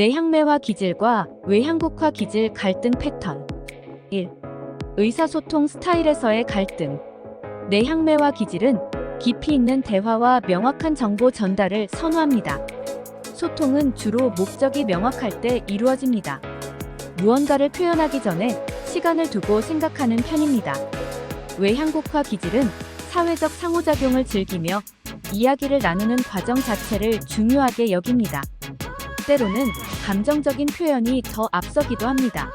내향매와 기질과 외향국화 기질 갈등 패턴 1. 의사소통 스타일에서의 갈등 내향매와 기질은 깊이 있는 대화와 명확한 정보 전달을 선호합니다. 소통은 주로 목적이 명확할 때 이루어집니다. 무언가를 표현하기 전에 시간을 두고 생각하는 편입니다. 외향국화 기질은 사회적 상호작용을 즐기며 이야기를 나누는 과정 자체를 중요하게 여깁니다. 때로는 감정적인 표현이 더 앞서기도 합니다.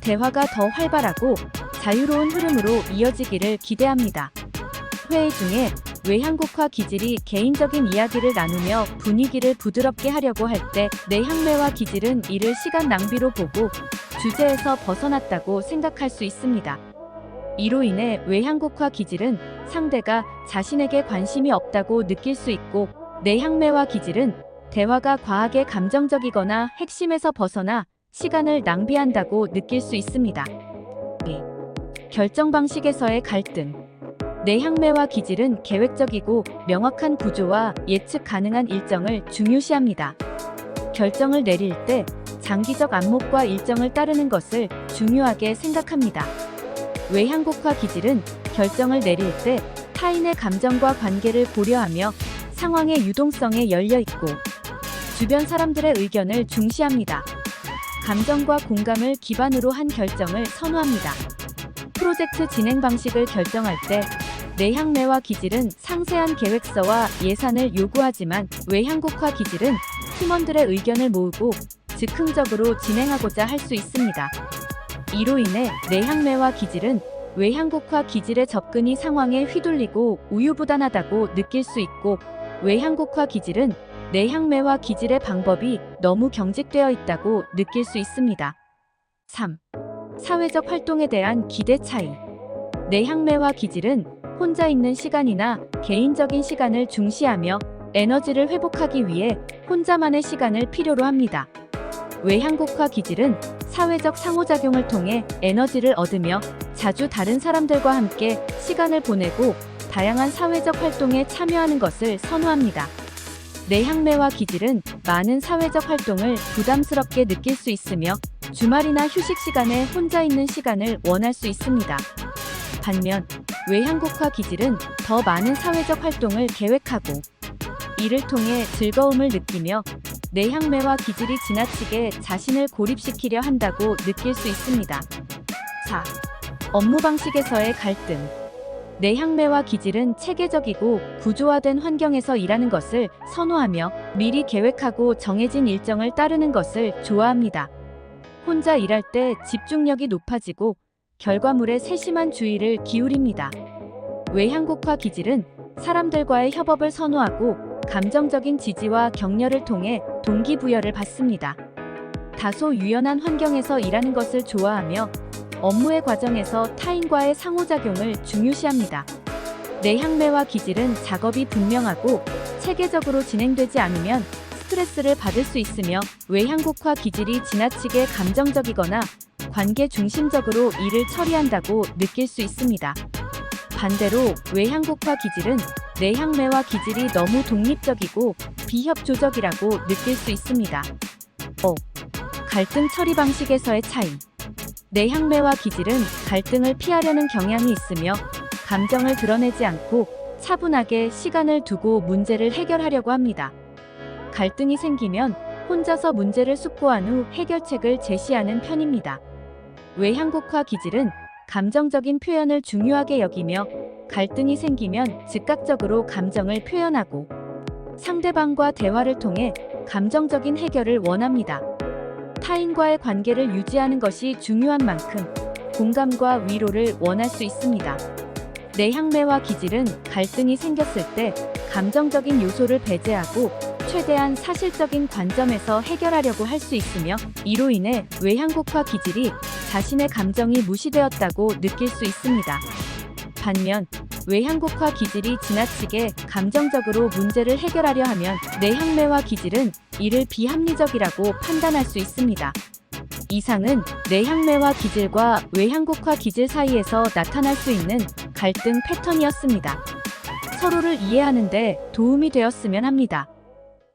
대화가 더 활발하고 자유로운 흐름으로 이어지기를 기대합니다. 회의 중에 외향국화 기질이 개인적인 이야기를 나누며 분위기를 부드럽게 하려고 할 때 내향매와 기질은 이를 시간 낭비로 보고 주제에서 벗어났다고 생각할 수 있습니다. 이로 인해 외향국화 기질은 상대가 자신에게 관심이 없다고 느낄 수 있고 내향매와 기질은 대화가 과하게 감정적이거나 핵심에서 벗어나 시간을 낭비한다고 느낄 수 있습니다. 2. 결정 방식에서의 갈등. 내 향매와 기질은 계획적이고 명확한 구조와 예측 가능한 일정을 중요시합니다. 결정을 내릴 때 장기적 안목과 일정을 따르는 것을 중요하게 생각합니다. 외향국화 기질은 결정을 내릴 때 타인의 감정과 관계를 고려하며 상황의 유동성에 열려 있고 주변 사람들의 의견을 중시합니다. 감정과 공감을 기반으로 한 결정을 선호합니다. 프로젝트 진행 방식을 결정할 때 내향매와 기질은 상세한 계획서와 예산을 요구하지만 외향국화 기질은 팀원들의 의견을 모으고 즉흥적으로 진행하고자 할 수 있습니다. 이로 인해 내향매와 기질은 외향국화 기질의 접근이 상황에 휘둘리고 우유부단하다고 느낄 수 있고 외향국화 기질은 내 향매와 기질의 방법이 너무 경직되어 있다고 느낄 수 있습니다. 3. 사회적 활동에 대한 기대 차이. 내 향매와 기질은 혼자 있는 시간이나 개인적인 시간을 중시하며 에너지를 회복하기 위해 혼자만의 시간을 필요로 합니다. 외향국화 기질은 사회적 상호작용을 통해 에너지를 얻으며 자주 다른 사람들과 함께 시간을 보내고 다양한 사회적 활동에 참여하는 것을 선호합니다. 내 향매와 기질은 많은 사회적 활동을 부담스럽게 느낄 수 있으며 주말이나 휴식 시간에 혼자 있는 시간을 원할 수 있습니다. 반면 외향국화 기질은 더 많은 사회적 활동을 계획하고 이를 통해 즐거움을 느끼며 내 향매와 기질이 지나치게 자신을 고립시키려 한다고 느낄 수 있습니다. 4. 업무 방식에서의 갈등. 내향매와 기질은 체계적이고 구조화된 환경에서 일하는 것을 선호하며 미리 계획하고 정해진 일정을 따르는 것을 좋아합니다. 혼자 일할 때 집중력이 높아지고 결과물에 세심한 주의를 기울입니다. 외향국화 기질은 사람들과의 협업을 선호하고 감정적인 지지와 격려를 통해 동기부여를 받습니다. 다소 유연한 환경에서 일하는 것을 좋아하며 업무의 과정에서 타인과의 상호작용을 중요시합니다. 내향매와 기질은 작업이 분명하고 체계적으로 진행되지 않으면 스트레스를 받을 수 있으며 외향국화 기질이 지나치게 감정적이거나 관계 중심적으로 일을 처리한다고 느낄 수 있습니다. 반대로 외향국화 기질은 내향매와 기질이 너무 독립적이고 비협조적이라고 느낄 수 있습니다. 5. 갈등 처리 방식에서의 차이. 내향매와 기질은 갈등을 피하려는 경향이 있으며 감정을 드러내지 않고 차분하게 시간을 두고 문제를 해결하려고 합니다. 갈등이 생기면 혼자서 문제를 숙고한 후 해결책을 제시하는 편입니다. 외향국화 기질은 감정적인 표현을 중요하게 여기며 갈등이 생기면 즉각적으로 감정을 표현하고 상대방과 대화를 통해 감정적인 해결을 원합니다. 타인과의 관계를 유지하는 것이 중요한 만큼 공감과 위로를 원할 수 있습니다. 내향매와 기질은 갈등이 생겼을 때 감정적인 요소를 배제하고 최대한 사실적인 관점에서 해결하려고 할 수 있으며 이로 인해 외향국화 기질이 자신의 감정이 무시되었다고 느낄 수 있습니다. 반면 외향국화 기질이 지나치게 감정적으로 문제를 해결하려 하면 내향매와 기질은 이를 비합리적이라고 판단할 수 있습니다. 이상은 내향매와 기질과 외향국화 기질 사이에서 나타날 수 있는 갈등 패턴이었습니다. 서로를 이해하는데 도움이 되었으면 합니다.